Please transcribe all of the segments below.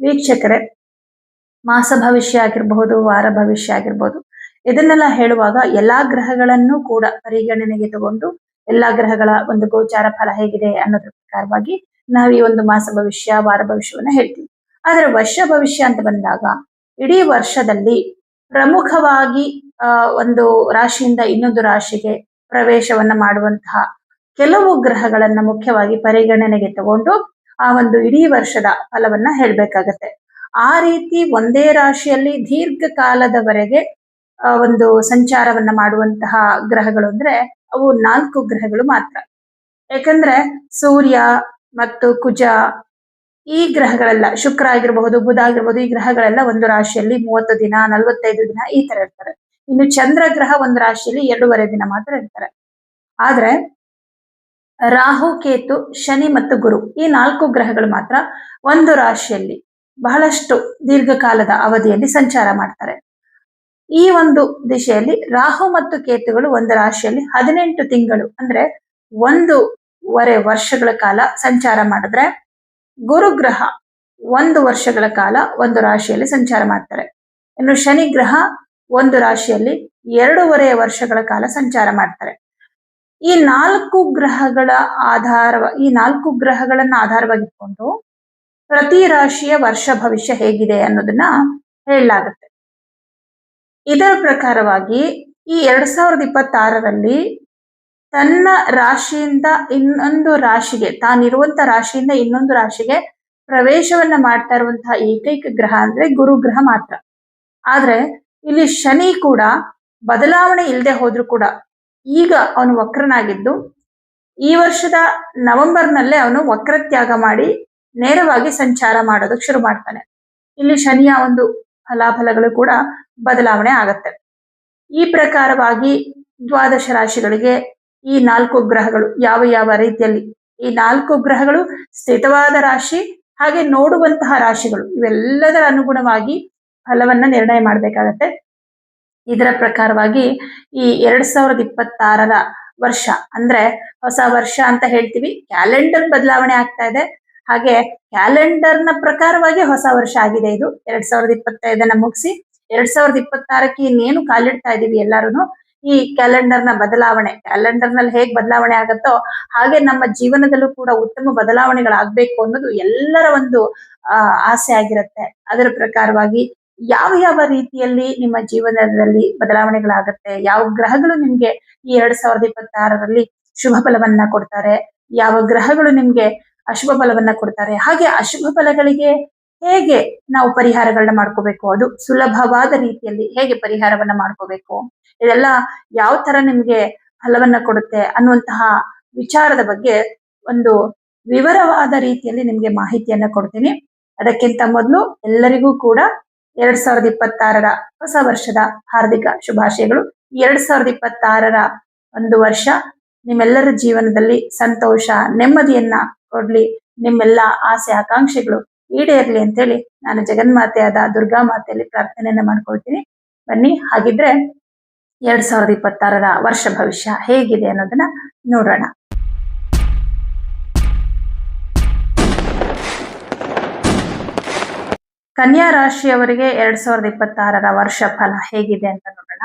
ವೀಕ್ಷಕರೇ, ಮಾಸ ಭವಿಷ್ಯ ಆಗಿರಬಹುದು, ವಾರ ಭವಿಷ್ಯ ಆಗಿರ್ಬೋದು ಇದನ್ನೆಲ್ಲ ಹೇಳುವಾಗ ಎಲ್ಲಾ ಗ್ರಹಗಳನ್ನು ಕೂಡ ಪರಿಗಣನೆಗೆ ತಗೊಂಡು ಎಲ್ಲಾ ಗ್ರಹಗಳ ಒಂದು ಗೋಚಾರ ಫಲ ಹೇಗಿದೆ ಅನ್ನೋದ್ರ ಪ್ರಕಾರವಾಗಿ ನಾವು ಈ ಒಂದು ಮಾಸ ಭವಿಷ್ಯ, ವಾರ ಭವಿಷ್ಯವನ್ನ ಹೇಳ್ತೀವಿ. ಆದ್ರೆ ವರ್ಷ ಭವಿಷ್ಯ ಅಂತ ಬಂದಾಗ ಇಡೀ ವರ್ಷದಲ್ಲಿ ಪ್ರಮುಖವಾಗಿ ಒಂದು ರಾಶಿಯಿಂದ ಇನ್ನೊಂದು ರಾಶಿಗೆ ಪ್ರವೇಶವನ್ನ ಮಾಡುವಂತಹ ಕೆಲವು ಗ್ರಹಗಳನ್ನ ಮುಖ್ಯವಾಗಿ ಪರಿಗಣನೆಗೆ ತಗೊಂಡು ಆ ಒಂದು ಇಡೀ ವರ್ಷದ ಫಲವನ್ನ ಹೇಳ್ಬೇಕಾಗತ್ತೆ. ಆ ರೀತಿ ಒಂದೇ ರಾಶಿಯಲ್ಲಿ ದೀರ್ಘ ಕಾಲದವರೆಗೆ ಒಂದು ಸಂಚಾರವನ್ನ ಮಾಡುವಂತಹ ಗ್ರಹಗಳು ಅಂದ್ರೆ ಅವು ನಾಲ್ಕು ಗ್ರಹಗಳು ಮಾತ್ರ. ಯಾಕಂದ್ರೆ ಸೂರ್ಯ ಮತ್ತು ಕುಜ ಈ ಗ್ರಹಗಳೆಲ್ಲ, ಶುಕ್ರ ಆಗಿರಬಹುದು, ಬುಧ ಆಗಿರಬಹುದು, ಈ ಗ್ರಹಗಳೆಲ್ಲ ಒಂದು ರಾಶಿಯಲ್ಲಿ ಮೂವತ್ತು ದಿನ, ನಲವತ್ತೈದು ದಿನ ಈ ತರ ಇರ್ತಾರೆ. ಇನ್ನು ಚಂದ್ರ ಗ್ರಹ ಒಂದು ರಾಶಿಯಲ್ಲಿ ಎರಡೂವರೆ ದಿನ ಮಾತ್ರ ಇರ್ತಾರೆ. ಆದ್ರೆ ರಾಹು, ಕೇತು, ಶನಿ ಮತ್ತು ಗುರು ಈ ನಾಲ್ಕು ಗ್ರಹಗಳು ಮಾತ್ರ ಒಂದು ರಾಶಿಯಲ್ಲಿ ಬಹಳಷ್ಟು ದೀರ್ಘಕಾಲದ ಅವಧಿಯಲ್ಲಿ ಸಂಚಾರ ಮಾಡ್ತಾರೆ. ಈ ಒಂದು ದಿಶೆಯಲ್ಲಿ ರಾಹು ಮತ್ತು ಕೇತುಗಳು ಒಂದು ರಾಶಿಯಲ್ಲಿ ಹದಿನೆಂಟು ತಿಂಗಳು ಅಂದ್ರೆ ಒಂದೂವರೆ ವರ್ಷಗಳ ಕಾಲ ಸಂಚಾರ ಮಾಡಿದ್ರೆ ಗುರುಗ್ರಹ ಒಂದು ವರ್ಷಗಳ ಕಾಲ ಒಂದು ರಾಶಿಯಲ್ಲಿ ಸಂಚಾರ ಮಾಡ್ತಾರೆ. ಇನ್ನು ಶನಿ ಗ್ರಹ ಒಂದು ರಾಶಿಯಲ್ಲಿ ಎರಡೂವರೆ ವರ್ಷಗಳ ಕಾಲ ಸಂಚಾರ ಮಾಡ್ತಾರೆ. ಈ ನಾಲ್ಕು ಗ್ರಹಗಳ ಆಧಾರ ಈ ನಾಲ್ಕು ಗ್ರಹಗಳನ್ನ ಆಧಾರವಾಗಿಟ್ಕೊಂಡು ಪ್ರತಿ ರಾಶಿಯ ವರ್ಷ ಭವಿಷ್ಯ ಹೇಗಿದೆ ಅನ್ನೋದನ್ನ ಹೇಳಲಾಗುತ್ತೆ. ಇದರ ಪ್ರಕಾರವಾಗಿ ಈ ಎರಡ್ ಸಾವಿರದ ಇಪ್ಪತ್ತಾರರಲ್ಲಿ ತನ್ನ ರಾಶಿಯಿಂದ ಇನ್ನೊಂದು ರಾಶಿಗೆ, ತಾನಿರುವಂತ ರಾಶಿಯಿಂದ ಇನ್ನೊಂದು ರಾಶಿಗೆ ಪ್ರವೇಶವನ್ನ ಮಾಡ್ತಾ ಇರುವಂತಹ ಏಕೈಕ ಗ್ರಹ ಅಂದ್ರೆ ಗುರು ಗ್ರಹ ಮಾತ್ರ. ಆದ್ರೆ ಇಲ್ಲಿ ಶನಿ ಕೂಡ ಬದಲಾವಣೆ ಇಲ್ಲದೆ ಹೋದ್ರು ಕೂಡ ಈಗ ಅವನು ವಕ್ರನಾಗಿದ್ದು, ಈ ವರ್ಷದ ನವೆಂಬರ್ನಲ್ಲೇ ಅವನು ವಕ್ರ ತ್ಯಾಗ ಮಾಡಿ ನೇರವಾಗಿ ಸಂಚಾರ ಮಾಡೋದಕ್ಕೆ ಶುರು ಮಾಡ್ತಾನೆ. ಇಲ್ಲಿ ಶನಿಯ ಒಂದು ಫಲಾಫಲಗಳು ಕೂಡ ಬದಲಾವಣೆ ಆಗತ್ತೆ. ಈ ಪ್ರಕಾರವಾಗಿ ದ್ವಾದಶ ರಾಶಿಗಳಿಗೆ ಈ ನಾಲ್ಕು ಗ್ರಹಗಳು ಯಾವ ಯಾವ ರೀತಿಯಲ್ಲಿ, ಈ ನಾಲ್ಕು ಗ್ರಹಗಳು ಸ್ಥಿತವಾದ ರಾಶಿ ಹಾಗೆ ನೋಡುವಂತಹ ರಾಶಿಗಳು, ಇವೆಲ್ಲದರ ಅನುಗುಣವಾಗಿ ಫಲವನ್ನ ನಿರ್ಣಯ ಮಾಡಬೇಕಾಗತ್ತೆ. ಇದರ ಪ್ರಕಾರವಾಗಿ ಈ ಎರಡ್ ಸಾವಿರದ ಇಪ್ಪತ್ತಾರರ ವರ್ಷ, ಅಂದ್ರೆ ಹೊಸ ವರ್ಷ ಅಂತ ಹೇಳ್ತೀವಿ. ಕ್ಯಾಲೆಂಡರ್ ಬದಲಾವಣೆ ಆಗ್ತಾ ಇದೆ. ಹಾಗೆ ಕ್ಯಾಲೆಂಡರ್ನ ಪ್ರಕಾರವಾಗಿ ಹೊಸ ವರ್ಷ ಆಗಿದೆ ಇದು. ಎರಡ್ ಸಾವಿರದ ಇಪ್ಪತ್ತೈದನ್ನ ಮುಗಿಸಿ ಎರಡ್ ಸಾವಿರದ ಇಪ್ಪತ್ತಾರಕ್ಕೆ ಇನ್ನೇನು ಕಾಲಿಡ್ತಾ ಇದೀವಿ ಎಲ್ಲಾರು ಈ ಕ್ಯಾಲೆಂಡರ್ನ ಬದಲಾವಣೆ ಕ್ಯಾಲೆಂಡರ್ನಲ್ಲಿ ಹೇಗ್ ಬದಲಾವಣೆ ಆಗುತ್ತೋ ಹಾಗೆ ನಮ್ಮ ಜೀವನದಲ್ಲೂ ಕೂಡ ಉತ್ತಮ ಬದಲಾವಣೆಗಳಾಗ್ಬೇಕು ಅನ್ನೋದು ಎಲ್ಲರ ಒಂದು ಆಸೆ ಆಗಿರುತ್ತೆ. ಅದರ ಪ್ರಕಾರವಾಗಿ ಯಾವ ಯಾವ ರೀತಿಯಲ್ಲಿ ನಿಮ್ಮ ಜೀವನದಲ್ಲಿ ಬದಲಾವಣೆಗಳಾಗತ್ತೆ? ಯಾವ ಗ್ರಹಗಳು ನಿಮ್ಗೆ ಈ ಎರಡ್ ಸಾವಿರದ ಇಪ್ಪತ್ತಾರರಲ್ಲಿ ಶುಭ ಫಲವನ್ನ ಕೊಡ್ತಾರೆ? ಯಾವ ಗ್ರಹಗಳು ನಿಮ್ಗೆ ಅಶುಭ ಫಲವನ್ನ ಕೊಡ್ತಾರೆ? ಹಾಗೆ ಅಶುಭ ಫಲಗಳಿಗೆ ಹೇಗೆ ನಾವು ಪರಿಹಾರಗಳನ್ನ ಮಾಡ್ಕೋಬೇಕು? ಅದು ಸುಲಭವಾದ ರೀತಿಯಲ್ಲಿ ಹೇಗೆ ಪರಿಹಾರವನ್ನ ಮಾಡ್ಕೋಬೇಕು? ಇದೆಲ್ಲ ಯಾವ ತರ ನಿಮ್ಗೆ ಫಲವನ್ನ ಕೊಡುತ್ತೆ ಅನ್ನುವಂತಹ ವಿಚಾರದ ಬಗ್ಗೆ ಒಂದು ವಿವರವಾದ ರೀತಿಯಲ್ಲಿ ನಿಮ್ಗೆ ಮಾಹಿತಿಯನ್ನ ಕೊಡ್ತೀನಿ. ಅದಕ್ಕಿಂತ ಮೊದಲು ಎಲ್ಲರಿಗೂ ಕೂಡ ಎರಡ್ ಸಾವಿರದ ಇಪ್ಪತ್ತಾರರ ಹೊಸ ವರ್ಷದ ಹಾರ್ದಿಕ ಶುಭಾಶಯಗಳು. ಎರಡ್ ಸಾವಿರದ ಇಪ್ಪತ್ತಾರರ ಒಂದು ವರ್ಷ ನಿಮ್ಮೆಲ್ಲರ ಜೀವನದಲ್ಲಿ ಸಂತೋಷ, ನೆಮ್ಮದಿಯನ್ನ ಕೊಡ್ಲಿ. ನಿಮ್ಮೆಲ್ಲ ಆಸೆ, ಆಕಾಂಕ್ಷೆಗಳು ಈಡೇರ್ಲಿ ಅಂತೇಳಿ ನಾನು ಜಗನ್ಮಾತೆಯಾದ ದುರ್ಗಾ ಮಾತೆಯಲ್ಲಿ ಪ್ರಾರ್ಥನೆಯನ್ನ ಮಾಡ್ಕೊಳ್ತೀನಿ. ಬನ್ನಿ, ಹಾಗಿದ್ರೆ ಎರಡ್ ಸಾವಿರದ ಇಪ್ಪತ್ತಾರರ ವರ್ಷ ಭವಿಷ್ಯ ಹೇಗಿದೆ ಅನ್ನೋದನ್ನ ನೋಡೋಣ. ಕನ್ಯಾ ರಾಶಿಯವರಿಗೆ ಎರಡ್ ಸಾವಿರದ ಇಪ್ಪತ್ತಾರರ ವರ್ಷ ಫಲ ಹೇಗಿದೆ ಅಂತ ನೋಡೋಣ.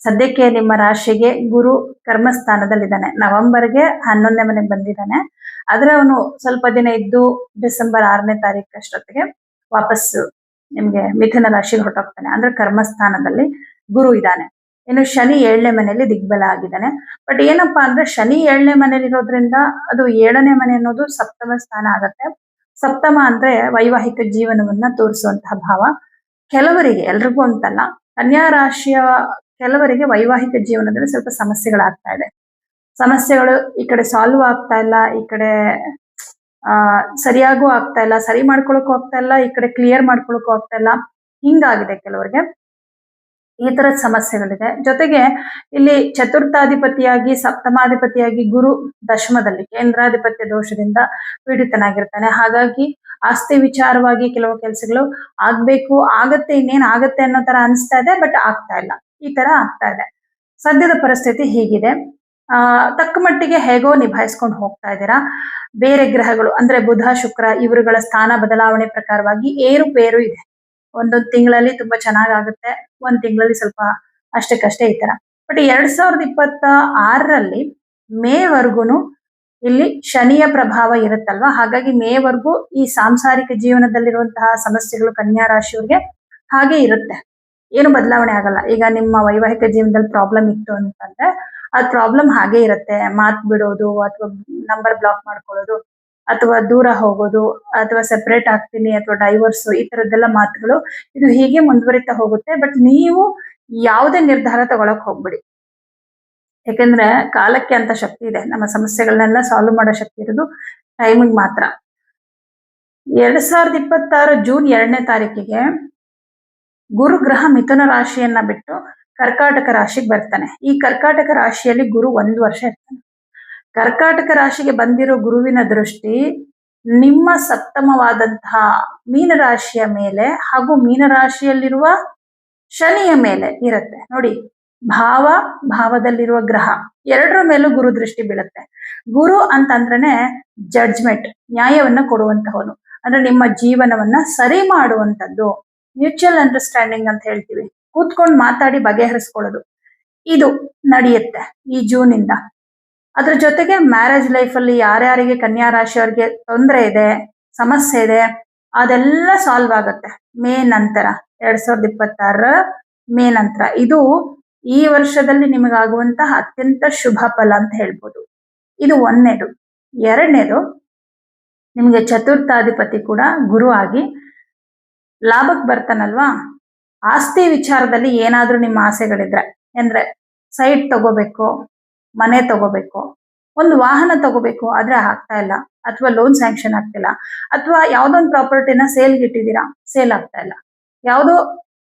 ಸದ್ಯಕ್ಕೆ ನಿಮ್ಮ ರಾಶಿಗೆ ಗುರು ಕರ್ಮಸ್ಥಾನದಲ್ಲಿದ್ದಾನೆ. ನವೆಂಬರ್ಗೆ ಹನ್ನೊಂದನೇ ಮನೆಗೆ ಬಂದಿದ್ದಾನೆ. ಆದ್ರೆ ಅವನು ಸ್ವಲ್ಪ ದಿನ ಇದ್ದು ಡಿಸೆಂಬರ್ ಆರನೇ ತಾರೀಕು ಅಷ್ಟೊತ್ತಿಗೆ ವಾಪಸ್ ನಿಮ್ಗೆ ಮಿಥುನ ರಾಶಿಗೆ ಹೊರಟೋಗ್ತಾನೆ. ಅಂದ್ರೆ ಕರ್ಮಸ್ಥಾನದಲ್ಲಿ ಗುರು ಇದ್ದಾನೆ. ಇನ್ನು ಶನಿ ಏಳನೇ ಮನೆಯಲ್ಲಿ ದಿಗ್ಬಲ ಆಗಿದ್ದಾನೆ. ಬಟ್ ಏನಪ್ಪಾ ಅಂದ್ರೆ ಶನಿ ಏಳನೇ ಮನೇಲಿ ಇರೋದ್ರಿಂದ ಅದು ಏಳನೇ ಮನೆ ಅನ್ನೋದು ಸಪ್ತಮ ಸ್ಥಾನ ಆಗತ್ತೆ. ಸಪ್ತಮ ಅಂದ್ರೆ ವೈವಾಹಿಕ ಜೀವನವನ್ನ ತೋರಿಸುವಂತಹ ಭಾವ. ಕೆಲವರಿಗೆ, ಎಲ್ರಿಗೂ ಅಂತಲ್ಲ, ಕನ್ಯಾ ರಾಶಿಯ ಕೆಲವರಿಗೆ ವೈವಾಹಿಕ ಜೀವನದಲ್ಲಿ ಸ್ವಲ್ಪ ಸಮಸ್ಯೆಗಳಾಗ್ತಾ ಇದೆ. ಸಮಸ್ಯೆಗಳು ಈ ಕಡೆ ಸಾಲ್ವ್ ಆಗ್ತಾ ಇಲ್ಲ, ಈ ಕಡೆ, ಆ, ಸರಿಯಾಗೂ ಆಗ್ತಾ ಇಲ್ಲ, ಸರಿ ಮಾಡ್ಕೊಳಕ್ಕೂ ಆಗ್ತಾ ಇಲ್ಲ, ಈ ಕಡೆ ಕ್ಲಿಯರ್ ಮಾಡ್ಕೊಳಕ್ಕೂ ಆಗ್ತಾ ಇಲ್ಲ. ಹಿಂಗಾಗಿದೆ ಕೆಲವರಿಗೆ. ಈ ತರದ ಸಮಸ್ಯೆಗಳಿದೆ ಜೊತೆಗೆ ಇಲ್ಲಿ ಚತುರ್ಥಾಧಿಪತಿಯಾಗಿ, ಸಪ್ತಮಾಧಿಪತಿಯಾಗಿ ಗುರು ದಶಮದಲ್ಲಿ ಕೇಂದ್ರಾಧಿಪತ್ಯ ದೋಷದಿಂದ ಪೀಡಿತನಾಗಿರ್ತಾನೆ. ಹಾಗಾಗಿ ಆಸ್ತಿ ವಿಚಾರವಾಗಿ ಕೆಲವು ಕೆಲಸಗಳು ಆಗ್ಬೇಕು, ಆಗತ್ತೆ, ಇನ್ನೇನ್ ಆಗತ್ತೆ ಅನ್ನೋ ತರ ಅನಿಸ್ತಾ ಇದೆ, ಬಟ್ ಆಗ್ತಾ ಇಲ್ಲ. ಈ ತರ ಆಗ್ತಾ ಇದೆ. ಸದ್ಯದ ಪರಿಸ್ಥಿತಿ ಹೀಗಿದೆ. ಆ, ತಕ್ಕ ಮಟ್ಟಿಗೆ ಹೇಗೋ ನಿಭಾಯಿಸ್ಕೊಂಡು ಹೋಗ್ತಾ ಇದ್ದೀರಾ. ಬೇರೆ ಗ್ರಹಗಳು, ಅಂದ್ರೆ ಬುಧ, ಶುಕ್ರ, ಇವರುಗಳ ಸ್ಥಾನ ಬದಲಾವಣೆ ಪ್ರಕಾರವಾಗಿ ಏರುಪೇರು ಇದೆ. ಒಂದೊಂದು ತಿಂಗಳಲ್ಲಿ ತುಂಬಾ ಚೆನ್ನಾಗಾಗುತ್ತೆ. ಒಂದ್ ತಿಂಗಳಲ್ಲಿ ಸ್ವಲ್ಪ ಅಷ್ಟಕ್ಕಷ್ಟೇ ಈ ತರ. ಬಟ್ ಎರಡ್ ಸಾವಿರದ ಇಪ್ಪತ್ತ ಆರರಲ್ಲಿ ಮೇವರೆಗೂನು ಇಲ್ಲಿ ಶನಿಯ ಪ್ರಭಾವ ಇರುತ್ತಲ್ವಾ? ಹಾಗಾಗಿ ಮೇವರೆಗೂ ಈ ಸಾಂಸಾರಿಕ ಜೀವನದಲ್ಲಿರುವಂತಹ ಸಮಸ್ಯೆಗಳು, ಕನ್ಯಾ ರಾಶಿಯವ್ರಿಗೆ ಹಾಗೆ ಇರುತ್ತೆ. ಏನು ಬದಲಾವಣೆ ಆಗಲ್ಲ. ಈಗ ನಿಮ್ಮ ವೈವಾಹಿಕ ಜೀವನದಲ್ಲಿ ಪ್ರಾಬ್ಲಮ್ ಇತ್ತು ಅಂತಂದ್ರೆ, ಆ ಪ್ರಾಬ್ಲಮ್ ಹಾಗೆ ಇರುತ್ತೆ. ಮಾತ್ ಬಿಡೋದು ಅಥವಾ ನಂಬರ್ ಬ್ಲಾಕ್ ಮಾಡ್ಕೊಳ್ಳೋದು. ಅಥವಾ ದೂರ ಹೋಗೋದು, ಅಥವಾ ಸೆಪರೇಟ್ ಆಗ್ತೀನಿ, ಅಥವಾ ಡೈವರ್ಸ್ ಈ ತರದ್ದೆಲ್ಲ ಮಾತುಗಳು, ಇದು ಹೀಗೆ ಮುಂದುವರಿತಾ ಹೋಗುತ್ತೆ. ಬಟ್ ನೀವು ಯಾವುದೇ ನಿರ್ಧಾರ ತಗೊಳಕ್ ಹೋಗ್ಬಿಡಿ. ಯಾಕಂದ್ರೆ ಕಾಲಕ್ಕೆ ಅಂತ ಶಕ್ತಿ ಇದೆ. ನಮ್ಮ ಸಮಸ್ಯೆಗಳನ್ನೆಲ್ಲ ಸಾಲ್ವ್ ಮಾಡೋ ಶಕ್ತಿ ಇರೋದು ಟೈಮಿಂಗ್ ಮಾತ್ರ. ಎರಡ್ ಸಾವಿರದ ಇಪ್ಪತ್ತಾರು ಜೂನ್ ಎರಡನೇ ತಾರೀಕಿಗೆ ಗುರು ಗ್ರಹ ಮಿಥುನ ರಾಶಿಯನ್ನ ಬಿಟ್ಟು ಕರ್ಕಾಟಕ ರಾಶಿಗೆ ಬರ್ತಾನೆ. ಈ ಕರ್ಕಾಟಕ ರಾಶಿಯಲ್ಲಿ ಗುರು ಒಂದು ವರ್ಷ ಇರ್ತಾನೆ. ಕರ್ಕಾಟಕ ರಾಶಿಗೆ ಬಂದಿರೋ ಗುರುವಿನ ದೃಷ್ಟಿ ನಿಮ್ಮ ಸಪ್ತಮವಾದಂತಹ ಮೀನರಾಶಿಯ ಮೇಲೆ ಹಾಗೂ ಮೀನರಾಶಿಯಲ್ಲಿರುವ ಶನಿಯ ಮೇಲೆ ಇರುತ್ತೆ. ನೋಡಿ, ಭಾವ, ಭಾವದಲ್ಲಿರುವ ಗ್ರಹ ಎರಡರ ಮೇಲೂ ಗುರು ದೃಷ್ಟಿ ಬೀಳುತ್ತೆ. ಗುರು ಅಂತಂದ್ರೆ ಜಡ್ಜ್ಮೆಂಟ್ ನ್ಯಾಯವನ್ನ ಕೊಡುವಂತಹವನು. ಅಂದ್ರೆ ನಿಮ್ಮ ಜೀವನವನ್ನ ಸರಿ ಮಾಡುವಂತದ್ದು ಮ್ಯೂಚುವಲ್ ಅಂಡರ್ಸ್ಟ್ಯಾಂಡಿಂಗ್ ಅಂತ ಹೇಳ್ತೀವಿ. ಕೂತ್ಕೊಂಡು ಮಾತಾಡಿ ಬಗೆಹರಿಸ್ಕೊಳ್ಳೋದು. ಇದು ನಡೆಯುತ್ತೆ ಈ ಜೂನ್ ಇಂದ ಅದ್ರ ಜೊತೆಗೆ ಮ್ಯಾರೇಜ್ ಲೈಫ್ ಅಲ್ಲಿ ಯಾರ್ಯಾರಿಗೆ ಕನ್ಯಾ ರಾಶಿಯವ್ರಿಗೆ ತೊಂದರೆ ಇದೆ, ಸಮಸ್ಯೆ ಇದೆ, ಅದೆಲ್ಲ ಸಾಲ್ವ್ ಆಗುತ್ತೆ. ಮೇ ನಂತರ, ಎರಡ್ ಸಾವಿರದ ಇಪ್ಪತ್ತಾರ ಮೇ ನಂತರ. ಇದು ಈ ವರ್ಷದಲ್ಲಿ ನಿಮಗಾಗುವಂತಹ ಅತ್ಯಂತ ಶುಭ ಫಲ ಅಂತ ಹೇಳ್ಬೋದು. ಇದು ಒಂದನೇದು. ಎರಡನೇದು, ನಿಮಗೆ ಚತುರ್ಥಾಧಿಪತಿ ಕೂಡ ಗುರು ಆಗಿ ಲಾಭಕ್ಕೆ ಬರ್ತಾನಲ್ವಾ? ಆಸ್ತಿ ವಿಚಾರದಲ್ಲಿ ಏನಾದರೂ ನಿಮ್ಮ ಆಸೆಗಳಿದ್ರೆ, ಅಂದ್ರೆ ಸೈಟ್ ತಗೋಬೇಕು ಮನೆ ತಗೋಬೇಕು, ಒಂದು ವಾಹನ ತಗೋಬೇಕು, ಆದ್ರೆ ಆಗ್ತಾ ಇಲ್ಲ. ಅಥವಾ ಲೋನ್ ಸ್ಯಾಂಕ್ಷನ್ ಆಗ್ತಿಲ್ಲ ಅಥವಾ ಯಾವ್ದೊಂದು ಪ್ರಾಪರ್ಟಿನ ಸೇಲ್ ಇಟ್ಟಿದ್ದೀರಾ ಸೇಲ್ ಆಗ್ತಾ ಇಲ್ಲ. ಯಾವುದೋ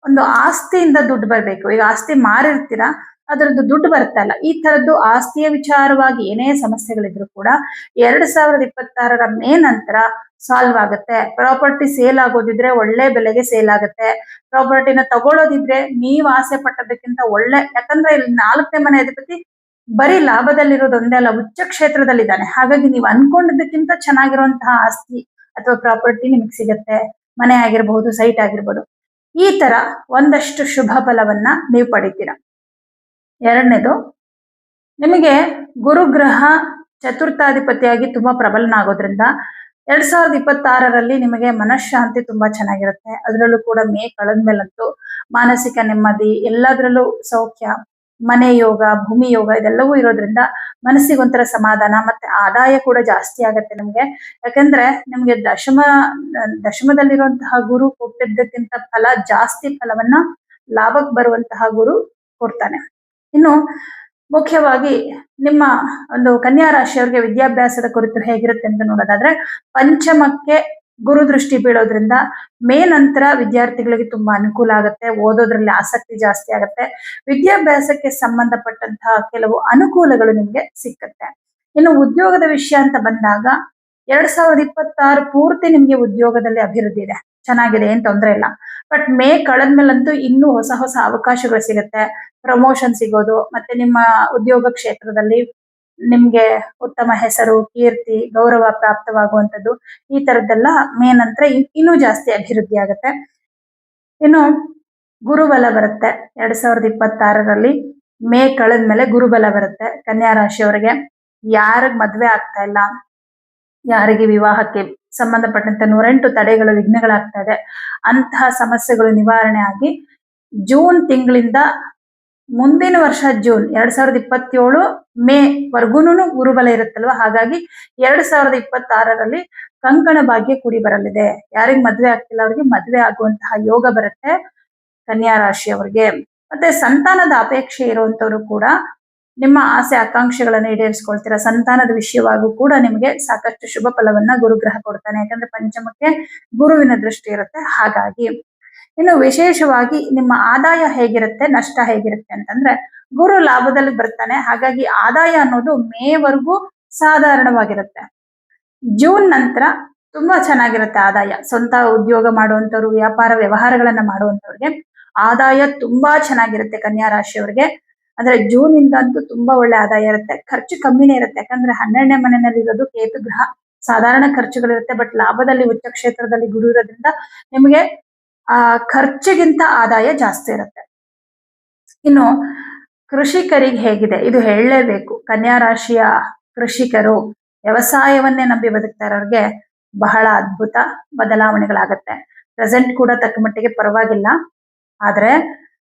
ಒಂದು ಆಸ್ತಿಯಿಂದ ದುಡ್ಡು ಬರಬೇಕು. ಈಗ ಆಸ್ತಿ ಮಾರಿರ್ತೀರಾ, ಅದರದ್ದು ದುಡ್ಡು ಬರ್ತಾ ಇಲ್ಲ. ಈ ತರದ್ದು ಆಸ್ತಿಯ ವಿಚಾರವಾಗಿ ಏನೇ ಸಮಸ್ಯೆಗಳಿದ್ರು ಕೂಡ ಎರಡ್ ಸಾವಿರದ ಇಪ್ಪತ್ತಾರರ ಮೇ ನಂತರ ಸಾಲ್ವ್ ಆಗುತ್ತೆ. ಪ್ರಾಪರ್ಟಿ ಸೇಲ್ ಆಗೋದಿದ್ರೆ ಒಳ್ಳೆ ಬೆಲೆಗೆ ಸೇಲ್ ಆಗುತ್ತೆ. ಪ್ರಾಪರ್ಟಿನ ತಗೊಳ್ಳೋದಿದ್ರೆ ನೀವು ಆಸೆ ಪಟ್ಟದಕ್ಕಿಂತ ಒಳ್ಳೆ, ಯಾಕಂದ್ರೆ ಇಲ್ಲಿ ನಾಲ್ಕನೇ ಮನೆ ಅಧಿಪತಿ ಬರೀ ಅಲ್ಲ, ಉಚ್ಚ ಕ್ಷೇತ್ರದಲ್ಲಿದ್ದಾನೆ. ಹಾಗಾಗಿ ನೀವು ಅನ್ಕೊಂಡಿದ್ದಕ್ಕಿಂತ ಚೆನ್ನಾಗಿರುವಂತಹ ಆಸ್ತಿ ಅಥವಾ ಪ್ರಾಪರ್ಟಿ ನಿಮಗೆ ಸಿಗುತ್ತೆ. ಮನೆ ಆಗಿರ್ಬಹುದು ಸೈಟ್ ಆಗಿರ್ಬೋದು. ಈ ತರ ಒಂದಷ್ಟು ಶುಭ ಫಲವನ್ನ ನೀವು ಪಡಿತೀರ. ಎರಡನೇದು, ನಿಮಗೆ ಗುರುಗ್ರಹ ಚತುರ್ಥಾಧಿಪತಿಯಾಗಿ ತುಂಬಾ ಪ್ರಬಲನ ಆಗೋದ್ರಿಂದ ಎರಡ್ ಸಾವಿರದ ಇಪ್ಪತ್ತಾರರಲ್ಲಿ ನಿಮಗೆ ಮನಃಶಾಂತಿ ತುಂಬಾ ಚೆನ್ನಾಗಿರುತ್ತೆ. ಅದರಲ್ಲೂ ಕೂಡ ಮೇ ಕಳೆದ ಮೇಲಂತೂ ಮಾನಸಿಕ ನೆಮ್ಮದಿ, ಎಲ್ಲದರಲ್ಲೂ ಸೌಖ್ಯ ಮನೆ ಯೋಗ, ಭೂಮಿ ಯೋಗ ಇದೆಲ್ಲವೂ ಇರೋದ್ರಿಂದ ಮನಸ್ಸಿಗೆ ಒಂಥರ ಸಮಾಧಾನ ಮತ್ತೆ ಆದಾಯ ಕೂಡ ಜಾಸ್ತಿ ಆಗತ್ತೆ ನಮ್ಗೆ. ಯಾಕಂದ್ರೆ ನಿಮ್ಗೆ ದಶಮ, ದಶಮದಲ್ಲಿರುವಂತಹ ಗುರು ಕೊಟ್ಟಿದ್ದಕ್ಕಿಂತ ಫಲ, ಜಾಸ್ತಿ ಫಲವನ್ನ ಲಾಭಕ್ಕೆ ಬರುವಂತಹ ಗುರು ಕೊಡ್ತಾನೆ. ಇನ್ನು ಮುಖ್ಯವಾಗಿ ನಿಮ್ಮ ಒಂದು ಕನ್ಯಾ ರಾಶಿಯವರಿಗೆ ವಿದ್ಯಾಭ್ಯಾಸದ ಕುರಿತು ಹೇಗಿರುತ್ತೆ ಅಂತ ನೋಡೋದಾದ್ರೆ, ಪಂಚಮಕ್ಕೆ ಗುರು ದೃಷ್ಟಿ ಬೀಳೋದ್ರಿಂದ ಮೇ ನಂತರ ವಿದ್ಯಾರ್ಥಿಗಳಿಗೆ ತುಂಬಾ ಅನುಕೂಲ ಆಗುತ್ತೆ, ಓದೋದ್ರಲ್ಲಿ ಆಸಕ್ತಿ ಜಾಸ್ತಿ ಆಗುತ್ತೆ. ವಿದ್ಯಾಭ್ಯಾಸಕ್ಕೆ ಸಂಬಂಧಪಟ್ಟಂತಹ ಕೆಲವು ಅನುಕೂಲಗಳು ನಿಮ್ಗೆ ಸಿಕ್ಕತ್ತೆ. ಇನ್ನು ಉದ್ಯೋಗದ ವಿಷಯ ಅಂತ ಬಂದಾಗ ಎರಡ್ ಸಾವಿರದ ಇಪ್ಪತ್ತಾರು ಪೂರ್ತಿ ನಿಮ್ಗೆ ಉದ್ಯೋಗದಲ್ಲಿ ಅಭಿವೃದ್ಧಿ ಇದೆ. ಚೆನ್ನಾಗಿದೆ, ಏನ್ ತೊಂದರೆ ಇಲ್ಲ. ಬಟ್ ಮೇ ಕಳೆದ್ಮೇಲಂತೂ ಇನ್ನೂ ಹೊಸ ಹೊಸ ಅವಕಾಶಗಳು ಸಿಗುತ್ತೆ. ಪ್ರಮೋಷನ್ ಸಿಗೋದು, ಮತ್ತೆ ನಿಮ್ಮ ಉದ್ಯೋಗ ಕ್ಷೇತ್ರದಲ್ಲಿ ನಿಮ್ಗೆ ಉತ್ತಮ ಹೆಸರು, ಕೀರ್ತಿ, ಗೌರವ ಪ್ರಾಪ್ತವಾಗುವಂತದ್ದು ಈ ತರದ್ದೆಲ್ಲ ಮೇನ್ ಅಂದ್ರೆ ಇನ್- ಇನ್ನೂ ಜಾಸ್ತಿ ಅಭಿವೃದ್ಧಿ ಆಗುತ್ತೆ. ಇನ್ನು ಗುರುಬಲ ಬರುತ್ತೆ. ಎರಡ್ ಸಾವಿರದ ಇಪ್ಪತ್ತಾರರಲ್ಲಿ ಮೇ ಕಳೆದ್ಮೇಲೆ ಗುರುಬಲ ಬರುತ್ತೆ ಕನ್ಯಾ ರಾಶಿಯವರಿಗೆ. ಯಾರಿಗ್ ಮದ್ವೆ ಆಗ್ತಾ ಇಲ್ಲ, ಯಾರಿಗೆ ವಿವಾಹಕ್ಕೆ ಸಂಬಂಧಪಟ್ಟಂತ ನೂರೆಂಟು ತಡೆಗಳು, ವಿಘ್ನಗಳಾಗ್ತಾ ಇದೆ. ಅಂತಹ ಸಮಸ್ಯೆಗಳು ನಿವಾರಣೆ ಆಗಿ ಜೂನ್ ತಿಂಗಳಿಂದ ಮುಂದಿನ ವರ್ಷ ಜೂನ್ ಎರಡ್ ಸಾವಿರದ ಇಪ್ಪತ್ತೇಳು ಮೇ ವರ್ಗೂನು ಗುರುಬಲ ಇರುತ್ತಲ್ವ? ಹಾಗಾಗಿ ಎರಡ್ ಸಾವಿರದ ಇಪ್ಪತ್ತಾರರಲ್ಲಿ ಕಂಕಣ ಭಾಗ್ಯ ಕೂಡಿ ಬರಲಿದೆ. ಯಾರಿಗ್ ಮದ್ವೆ ಆಗ್ತಿಲ್ಲ ಅವ್ರಿಗೆ ಮದ್ವೆ ಆಗುವಂತಹ ಯೋಗ ಬರುತ್ತೆ ಕನ್ಯಾ ರಾಶಿಯವರಿಗೆ ಮತ್ತೆ ಸಂತಾನದ ಅಪೇಕ್ಷೆ ಇರುವಂತವ್ರು ಕೂಡ ನಿಮ್ಮ ಆಸೆ ಆಕಾಂಕ್ಷೆಗಳನ್ನು ಈಡೇರಿಸ್ಕೊಳ್ತೀರಾ? ಸಂತಾನದ ವಿಷಯವಾಗೂ ಕೂಡ ನಿಮಗೆ ಸಾಕಷ್ಟು ಶುಭ ಫಲವನ್ನ ಗುರುಗ್ರಹ ಕೊಡ್ತಾನೆ. ಯಾಕಂದ್ರೆ ಪಂಚಮಕ್ಕೆ ಗುರುವಿನ ದೃಷ್ಟಿ ಇರುತ್ತೆ. ಹಾಗಾಗಿ ಇನ್ನು ವಿಶೇಷವಾಗಿ ನಿಮ್ಮ ಆದಾಯ ಹೇಗಿರುತ್ತೆ, ನಷ್ಟ ಹೇಗಿರುತ್ತೆ ಅಂತಂದ್ರೆ ಗುರು ಲಾಭದಲ್ಲಿ ಬರ್ತಾನೆ. ಹಾಗಾಗಿ ಆದಾಯ ಅನ್ನೋದು ಮೇವರೆಗೂ ಸಾಧಾರಣವಾಗಿರುತ್ತೆ. ಜೂನ್ ನಂತರ ತುಂಬಾ ಚೆನ್ನಾಗಿರುತ್ತೆ ಆದಾಯ. ಸ್ವಂತ ಉದ್ಯೋಗ ಮಾಡುವಂಥವ್ರು, ವ್ಯಾಪಾರ ವ್ಯವಹಾರಗಳನ್ನ ಮಾಡುವಂಥವ್ರಿಗೆ ಆದಾಯ ತುಂಬಾ ಚೆನ್ನಾಗಿರುತ್ತೆ ಕನ್ಯಾ ರಾಶಿಯವರಿಗೆ. ಅಂದ್ರೆ ಜೂನ್ ಇಂದ ಅಂತೂ ತುಂಬಾ ಒಳ್ಳೆ ಆದಾಯ ಇರುತ್ತೆ. ಖರ್ಚು ಕಮ್ಮಿನೇ ಇರುತ್ತೆ. ಯಾಕಂದ್ರೆ ಹನ್ನೆರಡನೇ ಮನೆಯಲ್ಲಿ ಇರೋದು ಕೇತು ಗ್ರಹ. ಸಾಧಾರಣ ಖರ್ಚುಗಳಿರುತ್ತೆ, ಬಟ್ ಲಾಭದಲ್ಲಿ ಉಚ್ಚ ಕ್ಷೇತ್ರದಲ್ಲಿ ಗುರು ಇರೋದ್ರಿಂದ ನಿಮಗೆ ಆ, ಖರ್ಚಿಗಿಂತ ಆದಾಯ ಜಾಸ್ತಿ ಇರುತ್ತೆ. ಇನ್ನು ಕೃಷಿಕರಿಗೆ ಹೇಗಿದೆ? ಇದು ಹೇಳಲೇಬೇಕು. ಕನ್ಯಾ ರಾಶಿಯ ಕೃಷಿಕರು ವ್ಯವಸಾಯವನ್ನೇ ನಂಬಿ ಬದುಕ್ತಾ ಇರೋರಿಗೆ ಬಹಳ ಅದ್ಭುತ ಬದಲಾವಣೆಗಳಾಗತ್ತೆ. ಪ್ರೆಸೆಂಟ್ ಕೂಡ ತಕ್ಕ ಮಟ್ಟಿಗೆ ಪರವಾಗಿಲ್ಲ. ಆದ್ರೆ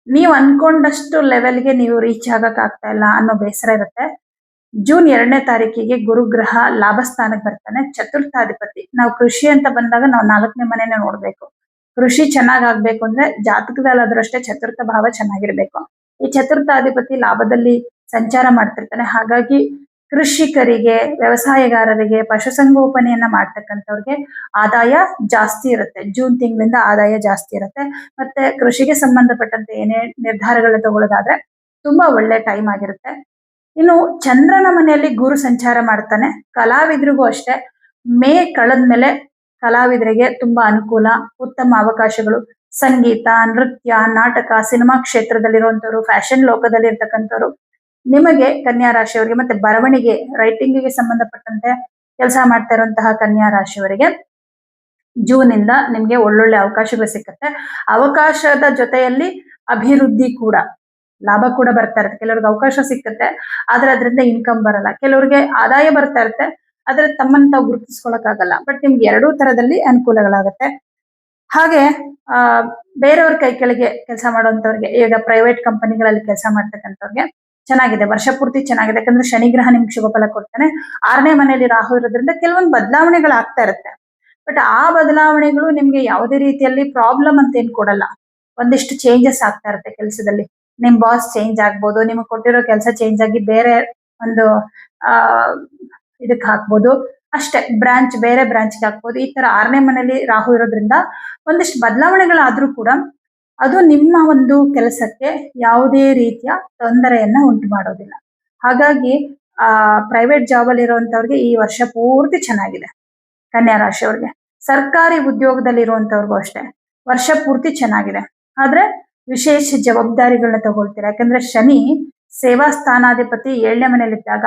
ನೀವು ಅನ್ಕೊಂಡಷ್ಟು ಲೆವೆಲ್ಗೆ ನೀವು ರೀಚ್ ಆಗಕ್ ಆಗ್ತಾ ಇಲ್ಲ ಅನ್ನೋ ಬೇಸರ ಇರುತ್ತೆ. ಜೂನ್ ಎರಡನೇ ತಾರೀಕಿಗೆ ಗುರುಗ್ರಹ ಲಾಭ ಸ್ಥಾನಕ್ಕೆ ಬರ್ತಾನೆ. ಚತುರ್ಥಾಧಿಪತಿ. ನಾವು ಕೃಷಿ ಅಂತ ಬಂದಾಗ ನಾವು ನಾಲ್ಕನೇ ಮನೆನ ನೋಡ್ಬೇಕು. ಕೃಷಿ ಚೆನ್ನಾಗ್ ಆಗ್ಬೇಕು ಅಂದ್ರೆ ಜಾತಕದಲ್ಲಿ ಅಷ್ಟೇ ಚತುರ್ಥ ಭಾವ ಚೆನ್ನಾಗಿರ್ಬೇಕು. ಈ ಚತುರ್ಥಾಧಿಪತಿ ಲಾಭದಲ್ಲಿ ಸಂಚಾರ ಮಾಡ್ತಿರ್ತಾನೆ. ಹಾಗಾಗಿ ಕೃಷಿಕರಿಗೆ, ವ್ಯವಸಾಯಗಾರರಿಗೆ, ಪಶುಸಂಗೋಪನೆಯನ್ನ ಮಾಡ್ತಕ್ಕಂಥವ್ರಿಗೆ ಆದಾಯ ಜಾಸ್ತಿ ಇರುತ್ತೆ. ಜೂನ್ ತಿಂಗಳಿಂದ ಆದಾಯ ಜಾಸ್ತಿ ಇರುತ್ತೆ. ಮತ್ತೆ ಕೃಷಿಗೆ ಸಂಬಂಧಪಟ್ಟಂತೆ ಏನೇ ನಿರ್ಧಾರಗಳನ್ನ ತಗೊಳ್ಳೋದಾದ್ರೆ ತುಂಬಾ ಒಳ್ಳೆ ಟೈಮ್ ಆಗಿರುತ್ತೆ. ಇನ್ನು ಚಂದ್ರನ ಮನೆಯಲ್ಲಿ ಗುರು ಸಂಚಾರ ಮಾಡ್ತಾನೆ. ಕಲಾವಿದರಿಗೂ ಅಷ್ಟೇ. ಮೇ ಕಳೆದ್ಮೇಲೆ ಕಲಾವಿದರಿಗೆ ತುಂಬಾ ಅನುಕೂಲ, ಉತ್ತಮ ಅವಕಾಶಗಳು. ಸಂಗೀತ, ನೃತ್ಯ, ನಾಟಕ, ಸಿನಿಮಾ ಕ್ಷೇತ್ರದಲ್ಲಿರುವಂತವ್ರು ಫ್ಯಾಷನ್ ಲೋಕದಲ್ಲಿ ಇರ್ತಕ್ಕಂಥವ್ರು ನಿಮಗೆ ಕನ್ಯಾ ರಾಶಿಯವರಿಗೆ ಮತ್ತೆ ಬರವಣಿಗೆ ರೈಟಿಂಗಿಗೆ ಸಂಬಂಧಪಟ್ಟಂತೆ ಕೆಲಸ ಮಾಡ್ತಾ ಇರುವಂತಹ ಕನ್ಯಾ ರಾಶಿಯವರಿಗೆ ಜೂನ್ ಇಂದ ನಿಮ್ಗೆ ಒಳ್ಳೊಳ್ಳೆ ಅವಕಾಶಗಳು ಸಿಕ್ಕತ್ತೆ. ಅವಕಾಶದ ಜೊತೆಯಲ್ಲಿ ಅಭಿವೃದ್ಧಿ ಕೂಡ, ಲಾಭ ಕೂಡ ಬರ್ತಾ ಇರುತ್ತೆ. ಕೆಲವ್ರಿಗೆ ಅವಕಾಶ ಸಿಕ್ಕತ್ತೆ. ಆದ್ರೆ ಅದರಿಂದ ಇನ್ಕಮ್ ಬರಲ್ಲ. ಕೆಲವ್ರಿಗೆ ಆದಾಯ ಬರ್ತಾ ಇರುತ್ತೆ. ಆದ್ರೆ ತಮ್ಮನ್ನ ತಾವು ಗುರುತಿಸ್ಕೊಳಕ್ಕಾಗಲ್ಲ. ಬಟ್ ನಿಮ್ಗೆ ಎರಡೂ ತರದಲ್ಲಿ ಅನುಕೂಲಗಳಾಗತ್ತೆ. ಹಾಗೆ, ಆ, ಬೇರೆಯವ್ರ ಕೈ ಕೆಳಗೆ ಕೆಲಸ ಮಾಡುವಂತವ್ರಿಗೆ ಈಗ ಪ್ರೈವೇಟ್ ಕಂಪನಿಗಳಲ್ಲಿ ಕೆಲಸ ಮಾಡ್ತಕ್ಕಂಥವ್ರಿಗೆ ಚೆನ್ನಾಗಿದೆ. ವರ್ಷ ಪೂರ್ತಿ ಚೆನ್ನಾಗಿದೆ. ಯಾಕಂದ್ರೆ ಶನಿ ಗ್ರಹ ನಿಮ್ಗೆ ಶುಭ ಫಲ ಕೊಡ್ತಾನೆ. ಆರನೇ ಮನೆಯಲ್ಲಿ ರಾಹು ಇರೋದ್ರಿಂದ ಕೆಲವೊಂದು ಬದಲಾವಣೆಗಳು ಆಗ್ತಾ ಇರುತ್ತೆ. ಬಟ್ ಆ ಬದಲಾವಣೆಗಳು ನಿಮ್ಗೆ ಯಾವುದೇ ರೀತಿಯಲ್ಲಿ ಪ್ರಾಬ್ಲಮ್ ಅಂತ ಏನ್ ಕೊಡಲ್ಲ. ಒಂದಿಷ್ಟು ಚೇಂಜಸ್ ಆಗ್ತಾ ಇರುತ್ತೆ ಕೆಲಸದಲ್ಲಿ. ನಿಮ್ ಬಾಸ್ ಚೇಂಜ್ ಆಗ್ಬೋದು, ನಿಮಗೆ ಕೊಟ್ಟಿರೋ ಕೆಲಸ ಚೇಂಜ್ ಆಗಿ ಬೇರೆ ಒಂದು ಇದಕ್ಕೆ ಹಾಕ್ಬೋದು. ಅಷ್ಟೇ ಬ್ರಾಂಚ್ ಬೇರೆ ಬ್ರಾಂಚ್ಗೆ ಹಾಕ್ಬೋದು. ಈ ತರ ಆರನೇ ಮನೆಯಲ್ಲಿ ರಾಹು ಇರೋದ್ರಿಂದ ಒಂದಿಷ್ಟು ಬದಲಾವಣೆಗಳಾದ್ರೂ ಕೂಡ ಅದು ನಿಮ್ಮ ಒಂದು ಕೆಲಸಕ್ಕೆ ಯಾವುದೇ ರೀತಿಯ ತೊಂದರೆಯನ್ನ ಉಂಟು ಮಾಡೋದಿಲ್ಲ. ಹಾಗಾಗಿ, ಆ ಪ್ರೈವೇಟ್ ಜಾಬ್ ಅಲ್ಲಿ ಇರುವಂತವ್ರಿಗೆ ಈ ವರ್ಷ ಪೂರ್ತಿ ಚೆನ್ನಾಗಿದೆ. ಕನ್ಯಾ ರಾಶಿಯವ್ರಿಗೆ ಸರ್ಕಾರಿ ಉದ್ಯೋಗದಲ್ಲಿ ಇರುವಂತವ್ರಿಗೂ ಅಷ್ಟೇ, ವರ್ಷ ಪೂರ್ತಿ ಚೆನ್ನಾಗಿದೆ. ಆದ್ರೆ ವಿಶೇಷ ಜವಾಬ್ದಾರಿಗಳನ್ನ ತಗೊಳ್ತೀರಾ? ಯಾಕಂದ್ರೆ ಶನಿ ಸೇವಾ ಸ್ಥಾನಾಧಿಪತಿ ಏಳನೇ ಮನೆಯಲ್ಲಿದ್ದಾಗ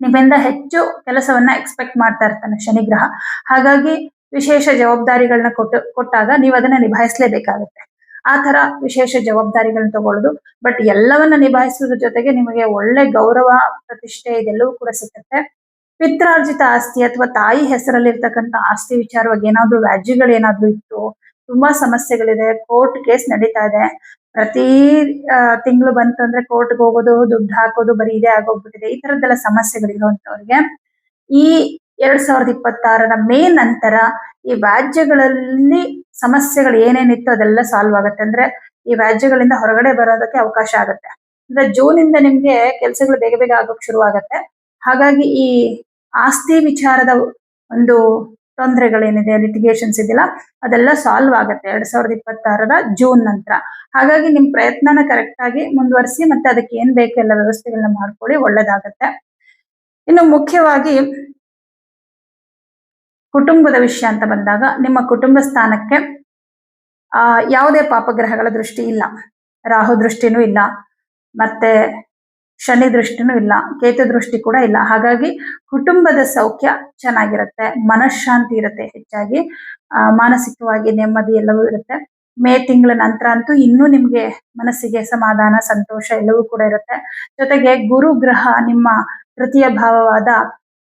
ನಿಮ್ಮಿಂದ ಹೆಚ್ಚು ಕೆಲಸವನ್ನ ಎಕ್ಸ್ಪೆಕ್ಟ್ ಮಾಡ್ತಾ ಇರ್ತಾನೆ ಶನಿಗ್ರಹ. ಹಾಗಾಗಿ ವಿಶೇಷ ಜವಾಬ್ದಾರಿಗಳನ್ನ ಕೊಟ್ಟು, ಕೊಟ್ಟಾಗ ನೀವು ಅದನ್ನ ನಿಭಾಯಿಸಲೇಬೇಕಾಗುತ್ತೆ. ಆ ತರ ವಿಶೇಷ ಜವಾಬ್ದಾರಿಗಳನ್ನ ತಗೊಳ್ಳೋದು. ಬಟ್ ಎಲ್ಲವನ್ನ ನಿಭಾಯಿಸೋದ್ರ ಜೊತೆಗೆ ನಿಮಗೆ ಒಳ್ಳೆ ಗೌರವ, ಪ್ರತಿಷ್ಠೆ ಇದೆಲ್ಲವೂ ಕೂಡ ಸಿಗುತ್ತೆ. ಪಿತ್ರಾರ್ಜಿತ ಆಸ್ತಿ ಅಥವಾ ತಾಯಿ ಹೆಸರಲ್ಲಿ ಇರ್ತಕ್ಕಂಥ ಆಸ್ತಿ ವಿಚಾರವಾಗಿ ಏನಾದ್ರೂ ವ್ಯಾಜ್ಯಗಳು ಏನಾದ್ರೂ ಇತ್ತು, ತುಂಬಾ ಸಮಸ್ಯೆಗಳಿದೆ ಕೋರ್ಟ್ ಕೇಸ್ ನಡೀತಾ ಇದೆ. ಪ್ರತಿ ತಿಂಗಳು ಬಂತು ಅಂದ್ರೆ ಕೋರ್ಟ್ಗೆ ಹೋಗೋದು, ದುಡ್ಡು ಹಾಕೋದು ಬರೀ ಇದೇ ಆಗೋಗ್ಬಿಟ್ಟಿದೆ. ಈ ತರದ್ದೆಲ್ಲ ಸಮಸ್ಯೆಗಳಿರುವಂತವ್ರಿಗೆ ಈ ಎರಡ್ ಸಾವಿರದ ಇಪ್ಪತ್ತಾರರ ಮೇ ನಂತರ ಈ ವ್ಯಾಜ್ಯಗಳಲ್ಲಿ ಸಮಸ್ಯೆಗಳು ಏನೇನಿತ್ತು ಅದೆಲ್ಲ ಸಾಲ್ವ್ ಆಗುತ್ತೆ. ಅಂದ್ರೆ ಈ ವ್ಯಾಜ್ಯಗಳಿಂದ ಹೊರಗಡೆ ಬರೋದಕ್ಕೆ ಅವಕಾಶ ಆಗುತ್ತೆ. ಅಂದ್ರೆ ಜೂನ್ ಇಂದ ನಿಮ್ಗೆ ಕೆಲಸಗಳು ಬೇಗ ಬೇಗ ಆಗೋಕ್ ಶುರು ಆಗತ್ತೆ ಹಾಗಾಗಿ ಈ ಆಸ್ತಿ ವಿಚಾರದ ಒಂದು ತೊಂದರೆಗಳೇನಿದೆ ಲಿಟಿಗೇಷನ್ಸ್ ಇದೆಯಲ್ಲ, ಅದೆಲ್ಲ ಸಾಲ್ವ್ ಆಗುತ್ತೆ ಎರಡ್ ಸಾವಿರದ ಇಪ್ಪತ್ತಾರರ ಜೂನ್ ನಂತರ. ಹಾಗಾಗಿ ನಿಮ್ ಪ್ರಯತ್ನನ ಕರೆಕ್ಟ್ ಆಗಿ ಮುಂದುವರಿಸಿ ಮತ್ತೆ ಅದಕ್ಕೆ ಏನ್ ಬೇಕು ಎಲ್ಲ ವ್ಯವಸ್ಥೆಗಳನ್ನ ಮಾಡ್ಕೊಳ್ಳಿ ಒಳ್ಳೇದಾಗತ್ತೆ. ಇನ್ನು ಮುಖ್ಯವಾಗಿ ಕುಟುಂಬದ ವಿಷಯ ಅಂತ ಬಂದಾಗ, ನಿಮ್ಮ ಕುಟುಂಬ ಸ್ಥಾನಕ್ಕೆ, ಆ, ಯಾವುದೇ ಪಾಪಗ್ರಹಗಳ ದೃಷ್ಟಿ ಇಲ್ಲ. ರಾಹು ದೃಷ್ಟಿನೂ ಇಲ್ಲ. ಮತ್ತೆ ಶನಿ ದೃಷ್ಟಿನೂ ಇಲ್ಲ ಕೇತು ದೃಷ್ಟಿ ಕೂಡ ಇಲ್ಲ. ಹಾಗಾಗಿ ಕುಟುಂಬದ ಸೌಖ್ಯ ಚೆನ್ನಾಗಿರುತ್ತೆ, ಮನಃಶಾಂತಿ ಇರುತ್ತೆ ಹೆಚ್ಚಾಗಿ ಮಾನಸಿಕವಾಗಿ ನೆಮ್ಮದಿ ಎಲ್ಲವೂ ಇರುತ್ತೆ. ಮೇ ತಿಂಗಳ ನಂತರ ಅಂತೂ ಇನ್ನೂ ನಿಮ್ಗೆ ಮನಸ್ಸಿಗೆ ಸಮಾಧಾನ, ಸಂತೋಷ ಎಲ್ಲವೂ ಕೂಡ ಇರುತ್ತೆ. ಜೊತೆಗೆ ಗುರು ಗ್ರಹ ನಿಮ್ಮ ತೃತೀಯ ಭಾವವಾದ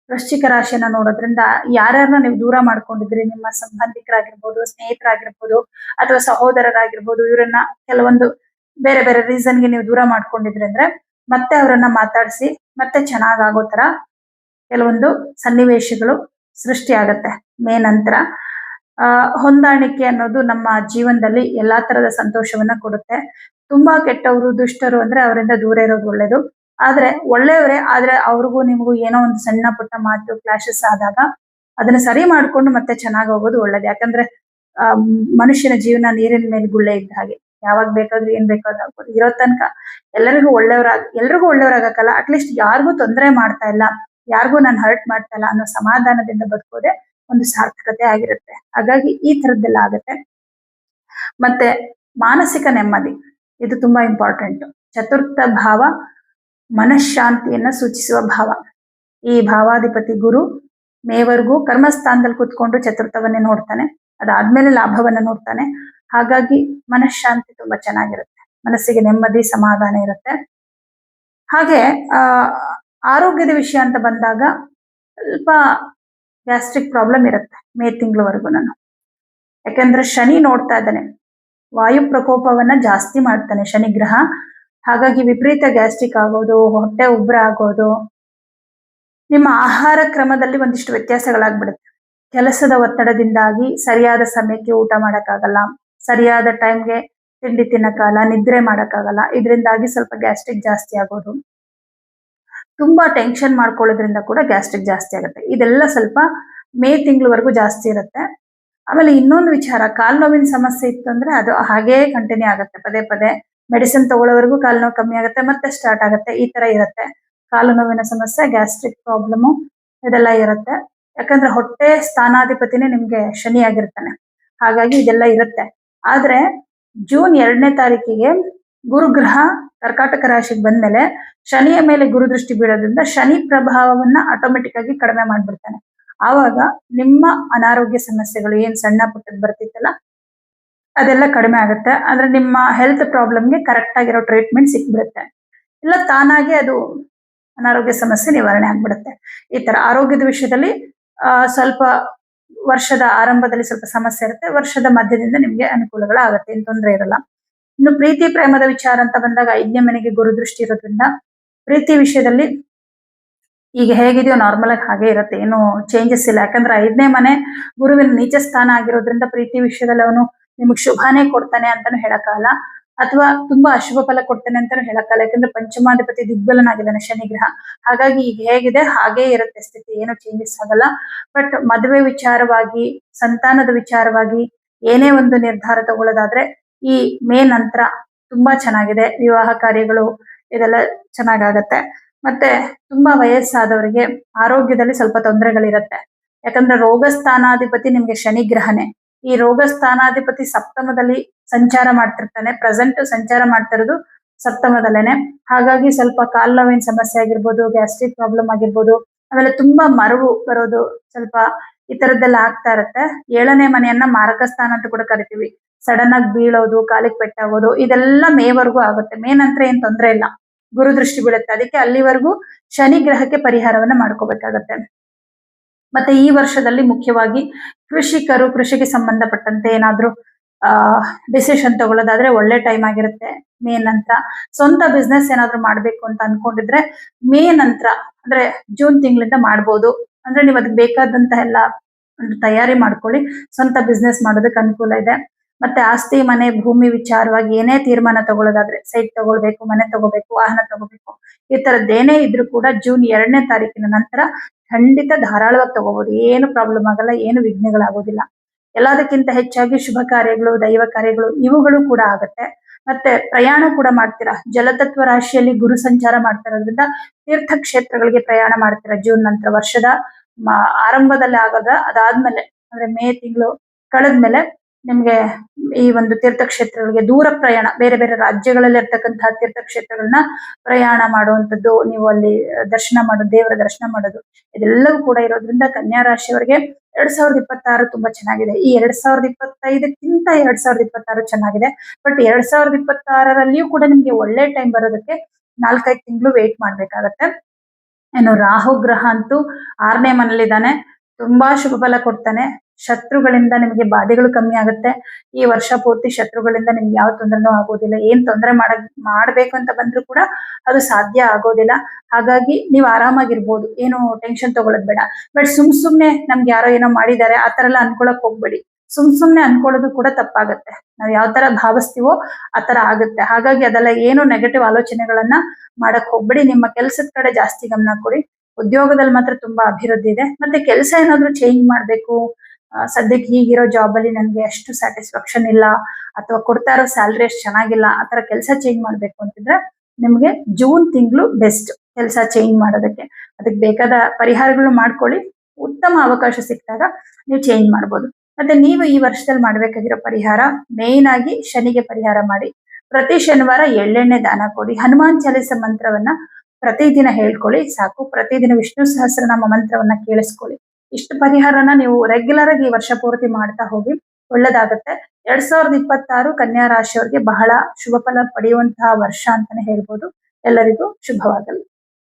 ವೃಶ್ಚಿಕ ರಾಶಿಯನ್ನ ನೋಡೋದ್ರಿಂದ ಯಾರ್ಯಾರನ್ನ ನೀವು ದೂರ ಮಾಡ್ಕೊಂಡಿದ್ರಿ ನಿಮ್ಮ ಸಂಬಂಧಿಕರಾಗಿರ್ಬೋದು, ಸ್ನೇಹಿತರಾಗಿರ್ಬೋದು ಅಥವಾ ಸಹೋದರರಾಗಿರ್ಬೋದು, ಇವರನ್ನ ಕೆಲವೊಂದು ಬೇರೆ ಬೇರೆ ರೀಸನ್ಗೆ ನೀವು ದೂರ ಮಾಡ್ಕೊಂಡಿದ್ರಿ ಅಂದ್ರೆ ಮತ್ತೆ ಅವರನ್ನ ಮಾತಾಡಿಸಿ, ಮತ್ತೆ ಚೆನ್ನಾಗ್ ಆಗೋ ತರ ಕೆಲವೊಂದು ಸನ್ನಿವೇಶಗಳು ಸೃಷ್ಟಿ ಆಗತ್ತೆ ಮೇ ನಂತರ. ಹೊಂದಾಣಿಕೆ ಅನ್ನೋದು ನಮ್ಮ ಜೀವನದಲ್ಲಿ ಎಲ್ಲಾ ತರದ ಸಂತೋಷವನ್ನ ಕೊಡುತ್ತೆ. ತುಂಬಾ ಕೆಟ್ಟವರು, ದುಷ್ಟರು ಅಂದ್ರೆ ಅವರಿಂದ ದೂರ ಇರೋದು ಒಳ್ಳೇದು. ಆದ್ರೆ ಒಳ್ಳೆಯವರೇ, ಆದ್ರೆ ಅವ್ರಿಗೂ ನಿಮಗೂ ಏನೋ ಒಂದು ಸಣ್ಣ ಪುಟ್ಟ ಮಾತು ಕ್ಲಾಶಸ್ ಆದಾಗ ಅದನ್ನ ಸರಿ ಮಾಡ್ಕೊಂಡು ಮತ್ತೆ ಚೆನ್ನಾಗಿ ಹೋಗೋದು ಒಳ್ಳೇದು. ಯಾಕಂದ್ರೆ ಮನುಷ್ಯನ ಜೀವನ ನೀರಿನ ಮೇಲೆ ಗುಳ್ಳೆ ಇದ್ದ ಹಾಗೆ. ಯಾವಾಗ ಬೇಕಾದ್ರೂ ಏನ್ ಬೇಕಾದ್ರೂ ಆಗ್ಬೋದು. ಇರೋ ತನಕ ಎಲ್ಲರಿಗೂ ಒಳ್ಳೆಯವ್ರಾಗ ಎಲ್ರಿಗೂ ಒಳ್ಳೆಯವರಾಗಕ್ಕಲ್ಲ ಅಟ್ಲೀಸ್ಟ್ ಯಾರಿಗೂ ತೊಂದರೆ ಮಾಡ್ತಾ ಇಲ್ಲ, ಯಾರಿಗೂ ನಾನು ಹರ್ಟ್ ಮಾಡ್ತಾ ಇಲ್ಲ ಅನ್ನೋ ಸಮಾಧಾನದಿಂದ ಬದುಕೋದೆ ಒಂದು ಸಾರ್ಥಕತೆ ಆಗಿರುತ್ತೆ. ಹಾಗಾಗಿ ಈ ತರದ್ದೆಲ್ಲ ಆಗುತ್ತೆ. ಮತ್ತೆ ಮಾನಸಿಕ ನೆಮ್ಮದಿ, ಇದು ತುಂಬಾ ಇಂಪಾರ್ಟೆಂಟ್ ಚತುರ್ಥ ಭಾವ, ಮನಃಶಾಂತಿಯನ್ನ ಸೂಚಿಸುವ ಭಾವ. ಈ ಭಾವಾಧಿಪತಿ ಗುರು ಮೇವರೆಗೂ ಕರ್ಮಸ್ಥಾನದಲ್ಲಿ ಕುತ್ಕೊಂಡು ಚತುರ್ಥವನ್ನೇ ನೋಡ್ತಾನೆ, ಅದಾದ್ಮೇಲೆ ಲಾಭವನ್ನ ನೋಡ್ತಾನೆ. ಹಾಗಾಗಿ ಮನಃಶಾಂತಿ ತುಂಬಾ ಚೆನ್ನಾಗಿರುತ್ತೆ. ಮನಸ್ಸಿಗೆ ನೆಮ್ಮದಿ, ಸಮಾಧಾನ ಇರುತ್ತೆ. ಹಾಗೆ, ಆ, ಆರೋಗ್ಯದ ವಿಷಯ ಅಂತ ಬಂದಾಗ ಸ್ವಲ್ಪ ಗ್ಯಾಸ್ಟ್ರಿಕ್ ಪ್ರಾಬ್ಲಮ್ ಇರುತ್ತೆ ಮೇ ತಿಂಗಳವರೆಗೂ ನಾನು. ಯಾಕೆಂದ್ರೆ ಶನಿ ನೋಡ್ತಾ ಇದ್ದಾನೆ. ವಾಯು ಪ್ರಕೋಪವನ್ನ ಜಾಸ್ತಿ ಮಾಡ್ತಾನೆ ಶನಿ ಗ್ರಹ. ಹಾಗಾಗಿ ವಿಪರೀತ ಗ್ಯಾಸ್ಟ್ರಿಕ್ ಆಗೋದು, ಹೊಟ್ಟೆ ಉಬ್ರ ಆಗೋದು. ನಿಮ್ಮ ಆಹಾರ ಕ್ರಮದಲ್ಲಿ ಒಂದಿಷ್ಟು ವ್ಯತ್ಯಾಸಗಳಾಗ್ಬಿಡುತ್ತೆ. ಕೆಲಸದ ಒತ್ತಡದಿಂದಾಗಿ ಸರಿಯಾದ ಸಮಯಕ್ಕೆ ಊಟ ಮಾಡಕ್ಕಾಗಲ್ಲ. ಸರಿಯಾದ ಟೈಮ್ಗೆ ತಿಂಡಿ ತಿನ್ನಕ್ಕಾಗಲ್ಲ ನಿದ್ರೆ ಮಾಡೋಕ್ಕಾಗಲ್ಲ ಇದರಿಂದಾಗಿ ಸ್ವಲ್ಪ ಗ್ಯಾಸ್ಟ್ರಿಕ್ ಜಾಸ್ತಿ ಆಗೋದು. ತುಂಬಾ ಟೆನ್ಷನ್ ಮಾಡ್ಕೊಳ್ಳೋದ್ರಿಂದ ಕೂಡ ಗ್ಯಾಸ್ಟ್ರಿಕ್ ಜಾಸ್ತಿ ಆಗುತ್ತೆ. ಇದೆಲ್ಲ ಸ್ವಲ್ಪ ಮೇ ತಿಂಗಳವರೆಗೂ ಜಾಸ್ತಿ ಇರುತ್ತೆ. ಆಮೇಲೆ ಇನ್ನೊಂದು ವಿಚಾರ, ಕಾಲು ನೋವಿನ ಸಮಸ್ಯೆ ಇತ್ತು ಅಂದ್ರೆ ಅದು ಹಾಗೇ ಕಂಟಿನ್ಯೂ ಆಗುತ್ತೆ. ಪದೇ ಪದೇ ಮೆಡಿಸಿನ್ ತಗೊಳ್ಳೋವರೆಗೂ ಕಾಲು ನೋವು ಕಮ್ಮಿ ಆಗುತ್ತೆ, ಮತ್ತೆ ಸ್ಟಾರ್ಟ್ ಆಗುತ್ತೆ. ಈ ತರ ಇರುತ್ತೆ. ಕಾಲು ನೋವಿನ ಸಮಸ್ಯೆ ಗ್ಯಾಸ್ಟ್ರಿಕ್ ಪ್ರಾಬ್ಲಮು ಇದೆಲ್ಲ ಇರುತ್ತೆ. ಯಾಕಂದ್ರೆ ಹೊಟ್ಟೆ ಸ್ಥಾನಾಧಿಪತಿನೇ ನಿಮ್ಗೆ ಶನಿ ಆಗಿರ್ತಾನೆ ಹಾಗಾಗಿ ಇದೆಲ್ಲ ಇರುತ್ತೆ. ಆದ್ರೆ ಜೂನ್ ಎರಡನೇ ತಾರೀಕಿಗೆ ಗುರುಗ್ರಹ ಕರ್ಕಾಟಕ ರಾಶಿಗೆ ಬಂದ್ಮೇಲೆ ಶನಿಯ ಮೇಲೆ ಗುರು ದೃಷ್ಟಿ ಬೀಳೋದ್ರಿಂದ ಶನಿ ಪ್ರಭಾವವನ್ನ ಆಟೋಮೆಟಿಕ್ ಆಗಿ ಕಡಿಮೆ ಮಾಡ್ಬಿಡ್ತಾನೆ. ಆವಾಗ ನಿಮ್ಮ ಅನಾರೋಗ್ಯ ಸಮಸ್ಯೆಗಳು ಏನ್ ಸಣ್ಣ ಪುಟ್ಟದ್ ಬರ್ತಿತ್ತಲ್ಲ, ಅದೆಲ್ಲ ಕಡಿಮೆ ಆಗುತ್ತೆ. ಅಂದ್ರೆ ನಿಮ್ಮ ಹೆಲ್ತ್ ಪ್ರಾಬ್ಲಮ್ಗೆ ಕರೆಕ್ಟ್ ಆಗಿರೋ ಟ್ರೀಟ್ಮೆಂಟ್ ಸಿಕ್ಬಿಡುತ್ತೆ. ಇಲ್ಲ, ತಾನಾಗೆ ಅದು ಅನಾರೋಗ್ಯ ಸಮಸ್ಯೆ ನಿವಾರಣೆ ಆಗ್ಬಿಡುತ್ತೆ. ಈ ತರ ಆರೋಗ್ಯದ ವಿಷಯದಲ್ಲಿ ಸ್ವಲ್ಪ ವರ್ಷದ ಆರಂಭದಲ್ಲಿ ಸ್ವಲ್ಪ ಸಮಸ್ಯೆ ಇರುತ್ತೆ, ವರ್ಷದ ಮಧ್ಯದಿಂದ ನಿಮ್ಗೆ ಅನುಕೂಲಗಳಾಗುತ್ತೆ, ಏನ್ ತೊಂದರೆ ಇರಲ್ಲ. ಇನ್ನು ಪ್ರೀತಿ, ಪ್ರೇಮದ ವಿಚಾರ ಅಂತ ಬಂದಾಗ ಐದನೇ ಮನೆಗೆ ಗುರುದೃಷ್ಟಿ ಇರೋದ್ರಿಂದ ಪ್ರೀತಿ ವಿಷಯದಲ್ಲಿ ಈಗ ಹೇಗಿದೆಯೋ ನಾರ್ಮಲ್ ಆಗಿ ಹಾಗೆ ಇರುತ್ತೆ, ಏನು ಚೇಂಜಸ್ ಇಲ್ಲ. ಯಾಕಂದ್ರೆ ಐದನೇ ಮನೆ ಗುರುವಿನ ನೀಚ ಸ್ಥಾನ ಆಗಿರೋದ್ರಿಂದ ಪ್ರೀತಿ ವಿಷಯದಲ್ಲಿ ಅವನು ನಿಮಗೆ ಶುಭಾನೇ ಕೊಡ್ತಾನೆ ಅಂತಾನು ಹೇಳಕ್ಕಾಗಲ್ಲ. ಅಥವಾ ತುಂಬಾ ಅಶುಭ ಫಲ ಕೊಡ್ತಾನೆ ಅಂತಾನು ಹೇಳಕ್ಕಲ್ಲ ಯಾಕಂದ್ರೆ ಪಂಚಮಾಧಿಪತಿ ದಿಗ್ಬಲನಾಗಿದ್ದಾನೆ ಶನಿ ಗ್ರಹ ಹಾಗಾಗಿ ಈಗ ಹೇಗಿದೆ, ಹಾಗೇ ಇರುತ್ತೆ ಸ್ಥಿತಿ, ಏನು ಚೇಂಜಸ್ ಆಗಲ್ಲ. ಬಟ್ ಮದುವೆ ವಿಚಾರವಾಗಿ, ಸಂತಾನದ ವಿಚಾರವಾಗಿ ಏನೇ ಒಂದು ನಿರ್ಧಾರ ತಗೊಳ್ಳೋದಾದ್ರೆ, ಈ ಮೇ ನಂತರ ತುಂಬಾ ಚೆನ್ನಾಗಿದೆ. ವಿವಾಹ ಕಾರ್ಯಗಳು ಇದೆಲ್ಲ ಚೆನ್ನಾಗಾಗತ್ತೆ. ಮತ್ತೆ ತುಂಬಾ ವಯಸ್ಸಾದವರಿಗೆ ಆರೋಗ್ಯದಲ್ಲಿ ಸ್ವಲ್ಪ ತೊಂದರೆಗಳಿರುತ್ತೆ. ಯಾಕಂದ್ರೆ ರೋಗ ಸ್ಥಾನಾಧಿಪತಿ ನಿಮ್ಗೆ ಶನಿ ಗ್ರಹನೇ ಈ ರೋಗ ಸ್ಥಾನಾಧಿಪತಿ ಸಪ್ತಮದಲ್ಲಿ ಸಂಚಾರ ಮಾಡ್ತಿರ್ತಾನೆ. ಪ್ರೆಸೆಂಟ್ ಸಂಚಾರ ಮಾಡ್ತಿರೋದು ಸಪ್ತಮದಲ್ಲೇನೆ. ಹಾಗಾಗಿ ಸ್ವಲ್ಪ ಕಾಲ್ ನೋವಿನ ಸಮಸ್ಯೆ ಆಗಿರ್ಬೋದು ಗ್ಯಾಸ್ಟ್ರಿಕ್ ಪ್ರಾಬ್ಲಮ್ ಆಗಿರ್ಬೋದು, ಆಮೇಲೆ ತುಂಬಾ ಮರವು ಬರೋದು ಸ್ವಲ್ಪ ಈ ತರದ್ದೆಲ್ಲ ಆಗ್ತಾ ಇರತ್ತೆ. ಏಳನೇ ಮನೆಯನ್ನ ಮಾರಕ ಸ್ಥಾನ ಅಂತ ಕೂಡ ಕರಿತೀವಿ. ಸಡನ್ ಆಗಿ ಬೀಳೋದು, ಕಾಲಿಗೆ ಪೆಟ್ಟಾಗೋದು, ಇದೆಲ್ಲ ಮೇವರೆಗೂ ಆಗುತ್ತೆ. ಮೇ ನಂತರ ಏನ್ ತೊಂದರೆ ಇಲ್ಲ. ಗುರು ದೃಷ್ಟಿ ಬೀಳುತ್ತೆ. ಅದಕ್ಕೆ ಅಲ್ಲಿವರೆಗೂ ಶನಿ ಗ್ರಹಕ್ಕೆ ಪರಿಹಾರವನ್ನ ಮಾಡ್ಕೋಬೇಕಾಗತ್ತೆ. ಮತ್ತೆ ಈ ವರ್ಷದಲ್ಲಿ ಮುಖ್ಯವಾಗಿ ಕೃಷಿಕರು, ಕೃಷಿಗೆ ಸಂಬಂಧಪಟ್ಟಂತೆ ಏನಾದ್ರೂ, ಆ ಡಿಸಿಷನ್ ತಗೊಳ್ಳೋದಾದ್ರೆ ಒಳ್ಳೆ ಟೈಮ್ ಆಗಿರುತ್ತೆ ಮೇ ನಂತರ. ಸ್ವಂತ ಬಿಸ್ನೆಸ್ ಏನಾದ್ರು ಮಾಡ್ಬೇಕು ಅಂತ ಅನ್ಕೊಂಡಿದ್ರೆ ಮೇ ನಂತರ, ಅಂದ್ರೆ ಜೂನ್ ತಿಂಗಳಿಂದ ಮಾಡ್ಬೋದು. ಅಂದ್ರೆ ನೀವು ಅದಕ್ಕೆ ಬೇಕಾದಂತ ಎಲ್ಲ ತಯಾರಿ ಮಾಡ್ಕೊಳ್ಳಿ. ಸ್ವಂತ ಬಿಸ್ನೆಸ್ ಮಾಡೋದಕ್ಕೆ ಅನುಕೂಲ ಇದೆ. ಮತ್ತೆ ಆಸ್ತಿ, ಮನೆ, ಭೂಮಿ ವಿಚಾರವಾಗಿ ಏನೇ ತೀರ್ಮಾನ ತಗೊಳ್ಳೋದಾದ್ರೆ, ಸೈಟ್ ತಗೊಳ್ಬೇಕು, ಮನೆ ತಗೋಬೇಕು ವಾಹನ ತಗೋಬೇಕು ಈ ತರದ್ದೇನೇ ಇದ್ರೂ ಕೂಡ ಜೂನ್ ಎರಡನೇ ತಾರೀಕಿನ ನಂತರ ಖಂಡಿತ ಧಾರಾಳವಾಗಿ ತಗೋಬಹುದು ಏನು ಪ್ರಾಬ್ಲಮ್ ಆಗಲ್ಲ, ಏನು ವಿಘ್ನಗಳಾಗೋದಿಲ್ಲ. ಎಲ್ಲದಕ್ಕಿಂತ ಹೆಚ್ಚಾಗಿ ಶುಭ ಕಾರ್ಯಗಳು, ದೈವ ಕಾರ್ಯಗಳು ಇವುಗಳು ಕೂಡ ಆಗುತ್ತೆ. ಮತ್ತೆ ಪ್ರಯಾಣ ಕೂಡ ಮಾಡ್ತೀರಾ? ಜಲತತ್ವ ರಾಶಿಯಲ್ಲಿ ಗುರು ಸಂಚಾರ ಮಾಡ್ತಾ ಇರೋದ್ರಿಂದ ತೀರ್ಥ ಕ್ಷೇತ್ರಗಳಿಗೆ ಪ್ರಯಾಣ ಮಾಡ್ತೀರಾ ಜೂನ್ ನಂತರ ವರ್ಷದ? ಆರಂಭದಲ್ಲಿ ಆಗೋದ ಅದಾದ್ಮೇಲೆ, ಅಂದ್ರೆ ಮೇ ತಿಂಗಳು ಕಳೆದ್ಮೇಲೆ ನಿಮ್ಗೆ ಈ ಒಂದು ತೀರ್ಥಕ್ಷೇತ್ರಗಳಿಗೆ ದೂರ ಪ್ರಯಾಣ, ಬೇರೆ ಬೇರೆ ರಾಜ್ಯಗಳಲ್ಲಿ ಇರ್ತಕ್ಕಂತಹ ತೀರ್ಥಕ್ಷೇತ್ರಗಳನ್ನ ಪ್ರಯಾಣ ಮಾಡುವಂಥದ್ದು, ನೀವು ಅಲ್ಲಿ ದರ್ಶನ ಮಾಡೋದು, ದೇವರ ದರ್ಶನ ಮಾಡೋದು, ಇದೆಲ್ಲವೂ ಕೂಡ ಇರೋದ್ರಿಂದ ಕನ್ಯಾ ರಾಶಿಯವರಿಗೆ ಎರಡ್ ಸಾವಿರದ ಇಪ್ಪತ್ತಾರು ತುಂಬಾ ಚೆನ್ನಾಗಿದೆ. ಈ ಎರಡ್ ಸಾವಿರದ ಇಪ್ಪತ್ತೈದಕ್ಕಿಂತ ಎರಡ್ ಸಾವಿರದ ಇಪ್ಪತ್ತಾರು ಚೆನ್ನಾಗಿದೆ. ಬಟ್ ಎರಡ್ ಸಾವಿರದ ಇಪ್ಪತ್ತಾರರಲ್ಲಿಯೂ ಕೂಡ ನಿಮ್ಗೆ ಒಳ್ಳೆ ಟೈಮ್ ಬರೋದಕ್ಕೆ ನಾಲ್ಕೈದು ತಿಂಗಳು ವೇಟ್ ಮಾಡ್ಬೇಕಾಗತ್ತೆ. ಏನು ರಾಹು ಗ್ರಹ ಅಂತೂ ಆರನೇ ಮನೇಲಿದ್ದಾನೆ ತುಂಬಾ ಶುಭ ಫಲ ಕೊಡ್ತಾನೆ. ಶತ್ರುಗಳಿಂದ ನಿಮಗೆ ಬಾಧೆಗಳು ಕಮ್ಮಿ ಆಗುತ್ತೆ. ಈ ವರ್ಷ ಪೂರ್ತಿ ಶತ್ರುಗಳಿಂದ ನಿಮ್ಗೆ ಯಾವ ತೊಂದರೆನೂ ಆಗೋದಿಲ್ಲ. ಏನ್ ತೊಂದರೆ ಮಾಡ, ಮಾಡ್ಬೇಕು ಅಂತ ಬಂದ್ರು ಕೂಡ ಅದು ಸಾಧ್ಯ ಆಗೋದಿಲ್ಲ. ಹಾಗಾಗಿ ನೀವು ಆರಾಮಾಗಿರ್ಬೋದು. ಏನು ಟೆನ್ಷನ್ ತಗೊಳ್ಳೋದು ಬೇಡ. ಬಟ್ ಸುಮ್ ಸುಮ್ನೆ ನಮ್ಗೆ ಯಾರೋ ಏನೋ ಮಾಡಿದ್ದಾರೆ, ಆ ತರ ಎಲ್ಲ ಅನ್ಕೊಳಕ್ ಹೋಗ್ಬೇಡಿ. ಸುಮ್ ಸುಮ್ನೆ ಅನ್ಕೊಳ್ಳೋದು ಕೂಡ ತಪ್ಪಾಗತ್ತೆ. ನಾವ್ ಯಾವ ತರ ಭಾವಿಸ್ತೀವೋ ಆ ತರ ಆಗುತ್ತೆ. ಹಾಗಾಗಿ ಅದೆಲ್ಲ ಏನು ನೆಗೆಟಿವ್ ಆಲೋಚನೆಗಳನ್ನ ಮಾಡಕ್ ಹೋಗ್ಬೇಡಿ. ನಿಮ್ಮ ಕೆಲ್ಸದ ಕಡೆ ಜಾಸ್ತಿ ಗಮನ ಕೊಡಿ. ಉದ್ಯೋಗದಲ್ಲಿ ಮಾತ್ರ ತುಂಬಾ ಅಭಿವೃದ್ಧಿ ಇದೆ. ಮತ್ತೆ ಕೆಲಸ ಏನಾದ್ರು ಚೇಂಜ್ ಮಾಡ್ಬೇಕು. ಸದ್ಯಕ್ಕೆ ಈಗಿರೋ ಜಾಬ್ ಅಲ್ಲಿ ನನ್ಗೆ ಅಷ್ಟು ಸ್ಯಾಟಿಸ್ಫ್ಯಾಕ್ಷನ್ ಇಲ್ಲ, ಅಥವಾ ಕೊಡ್ತಾ ಇರೋ ಸ್ಯಾಲ್ರಿ ಅಷ್ಟು ಚೆನ್ನಾಗಿಲ್ಲ ಆತರ ಕೆಲಸ ಚೇಂಜ್ ಮಾಡ್ಬೇಕು ಅಂತಿದ್ರೆ ನಿಮ್ಗೆ ಜೂನ್ ತಿಂಗಳು ಬೆಸ್ಟ್ ಕೆಲಸ ಚೇಂಜ್ ಮಾಡೋದಕ್ಕೆ. ಅದಕ್ಕೆ ಬೇಕಾದ ಪರಿಹಾರಗಳು ಮಾಡ್ಕೊಳ್ಳಿ, ಉತ್ತಮ ಅವಕಾಶ ಸಿಕ್ಕಾಗ ನೀವು ಚೇಂಜ್ ಮಾಡ್ಬೋದು. ಮತ್ತೆ ನೀವು ಈ ವರ್ಷದಲ್ಲಿ ಮಾಡ್ಬೇಕಾಗಿರೋ ಪರಿಹಾರ ಮೇನ್ ಆಗಿ ಶನಿಗೆ ಪರಿಹಾರ ಮಾಡಿ, ಪ್ರತಿ ಶನಿವಾರ ಎಳ್ಳೆಣ್ಣೆ ದಾನ ಕೊಡಿ, ಹನುಮಾನ್ ಚಾಲಿಸ ಮಂತ್ರವನ್ನ ಪ್ರತಿದಿನ ಹೇಳ್ಕೊಳ್ಳಿ, ಸಾಕು. ಪ್ರತಿದಿನ ವಿಷ್ಣು ಸಹಸ್ರನಾಮ ಮಂತ್ರವನ್ನ ಕೇಳಿಸ್ಕೊಳ್ಳಿ. ಇಷ್ಟು ಪರಿಹಾರನ ನೀವು ರೆಗ್ಯುಲರ್ ಆಗಿ ವರ್ಷ ಪೂರ್ತಿ ಮಾಡ್ತಾ ಹೋಗಿ ಒಳ್ಳೇದಾಗುತ್ತೆ. ಎರಡ್ ಸಾವಿರದ ಇಪ್ಪತ್ತಾರು ಕನ್ಯಾ ರಾಶಿಯವರಿಗೆ ಬಹಳ ಶುಭ ಫಲ ಪಡೆಯುವಂತಹ ವರ್ಷ ಅಂತಾನೆ ಹೇಳ್ಬೋದು. ಎಲ್ಲರಿಗೂ ಶುಭವಾಗಲಿ.